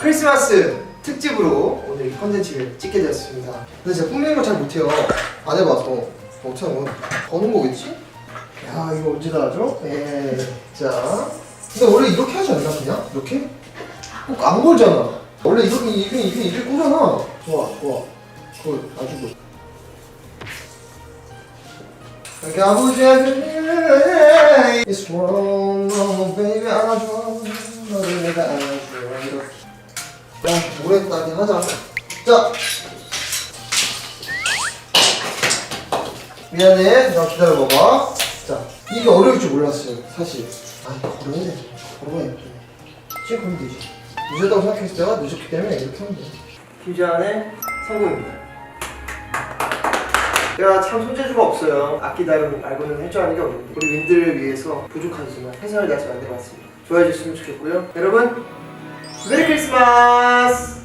크리스마스 특집으로 오늘 이 컨텐츠를 찍게 되었습니다. 근데 제가 뿜는 걸 잘 못해요. 안 해봐서 어떻게 하는 거야? 버는 거겠지? 야 이거 언제 다 하죠? 예. 자. 근데 원래 이렇게 하지 않나 그냥? 이렇게? 꼭안 걸잖아. 원래 이렇게 이렇게 이렇게 이렇게 꼬잖아. 좋아 좋아. 그거 아주 good. 가보자 It's wrong baby 안아줘 너를 내가 안아줘 이렇게 야 오래 따긴 하자 자. 미안해. 나 기다려봐봐. 자 이게 어려울 줄 몰랐어요 사실. 아 걸어야 돼 걸어야 돼. 지금 걸면 되지. 늦었다고 생각했을 때가 늦었기 때문에 이렇게 하면 돼. 김지한의 성공입니다. 제가 참 손재주가 없어요. 악기 다룬 알고는 할 줄 아는 게 없는데. 우리 윈들을 위해서 부족하지만 최선을 다해서 만들어봤습니다. 좋아해 주셨으면 좋겠고요. 여러분 메리 크리스마스!